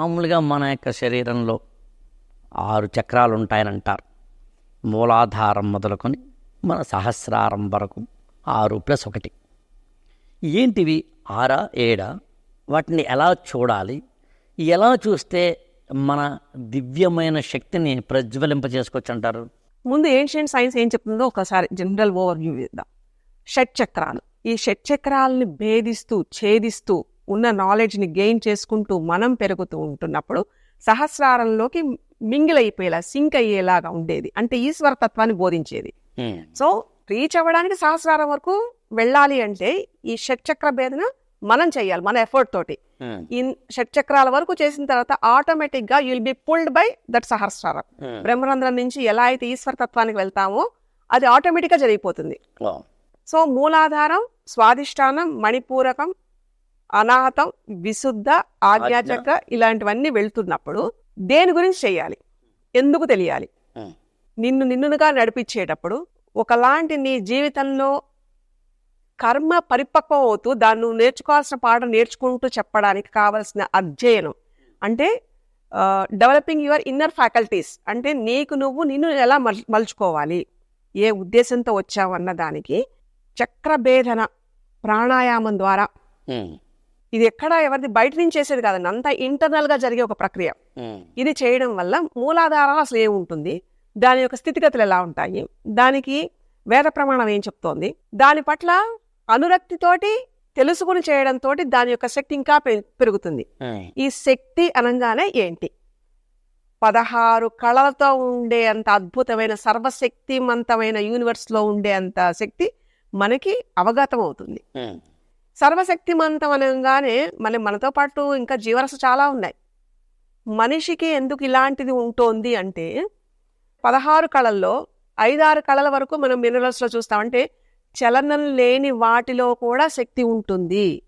మామూలుగా మన యొక్క శరీరంలో ఆరు చక్రాలు ఉంటాయని అంటారు మూలాధారం మొదలుకొని మన సహస్రారం వరకు ఆరు ప్లస్ ఒకటి. ఏంటివి? ఆరా ఏడా? వాటిని ఎలా చూడాలి? ఎలా చూస్తే మన దివ్యమైన శక్తిని ప్రజ్వలింప చేసుకోవచ్చు అంటారు ముందు ఏన్షియంట్ సైన్స్ ఏం చెప్తుందో ఒకసారి జనరల్ ఓవర్ వ్యూ ఇద్దాం షట్ చక్రాలు ఈ షట్ చక్రాలని భేదిస్తూ ఛేదిస్తూ ఉన్న నాలెడ్జ్ని గెయిన్ చేసుకుంటూ మనం పెరుగుతూ ఉంటున్నప్పుడు సహస్రారంలోకి మింగిల్ అయిపోయేలా సింక్ అయ్యేలాగా ఉండేది. అంటే ఈశ్వర తత్వాన్ని బోధించేది సో రీచ్ అవ్వడానికి సహస్రారం వరకు వెళ్ళాలి అంటే ఈ షట్చక్ర భేదన మనం చేయాలి మన ఎఫర్ట్ తోటి. ఈ షట్చక్రాల వరకు చేసిన తర్వాత ఆటోమేటిక్గా you'll be pulled by that సహస్రారం. బ్రహ్మరంధ్రం నుంచి ఎలా అయితే ఈశ్వర తత్వానికి వెళ్తామో అది ఆటోమేటిక్గా జరిగిపోతుంది. సో మూలాధారం స్వాదిష్టానం మణిపూరకం అనాహతం విశుద్ధ ఆజ్ఞాచక్ర ఇలాంటివన్నీ వెళ్తున్నప్పుడు దేని గురించి చేయాలి ఎందుకు తెలియాలి? నిన్ను నిన్నుగా నడిపించేటప్పుడు ఒకలాంటి నీ జీవితంలో కర్మ పరిపక్వం అవుతూ దాన్ని నేర్చుకోవాల్సిన పాఠం నేర్చుకుంటూ చెప్పడానికి కావలసిన అధ్యయనం. అంటే డెవలపింగ్ యువర్ ఇన్నర్ ఫ్యాకల్టీస్ అంటే నీకు నువ్వు నిన్ను ఎలా మల్ మలుచుకోవాలి? ఏ ఉద్దేశంతో వచ్చావు అన్న దానికి చక్రభేదన ప్రాణాయామం ద్వారా ఇది ఎక్కడ ఎవరిది బయట నుంచి చేసేది కాదండి. అంతా ఇంటర్నల్గా జరిగే ఒక ప్రక్రియ. ఇది చేయడం వల్ల మూలాధారాలు అసలు ఏముంటుంది? దాని యొక్క స్థితిగతులు ఎలా ఉంటాయి? దానికి వేద ప్రమాణం ఏం చెప్తోంది? దాని పట్ల అనురక్తితోటి తెలుసుకుని చేయడంతో దాని యొక్క శక్తి ఇంకా పెరుగుతుంది. ఈ శక్తి అనగానే ఏంటి? పదహారు కళలతో ఉండే అంత అద్భుతమైన సర్వశక్తిమంతమైన యూనివర్స్లో ఉండే అంత శక్తి మనకి అవగతం అవుతుంది సర్వశక్తిమంతం అనగానే మన మనతో పాటు ఇంకా జీవరస చాలా ఉన్నాయి. మనిషికి ఎందుకు ఇలాంటిది ఉంటోంది అంటే పదహారు కళల్లో ఐదారు కళల వరకు మనం మినరల్స్లో చూస్తాం. అంటే చలనం లేని వాటిలో కూడా శక్తి ఉంటుంది.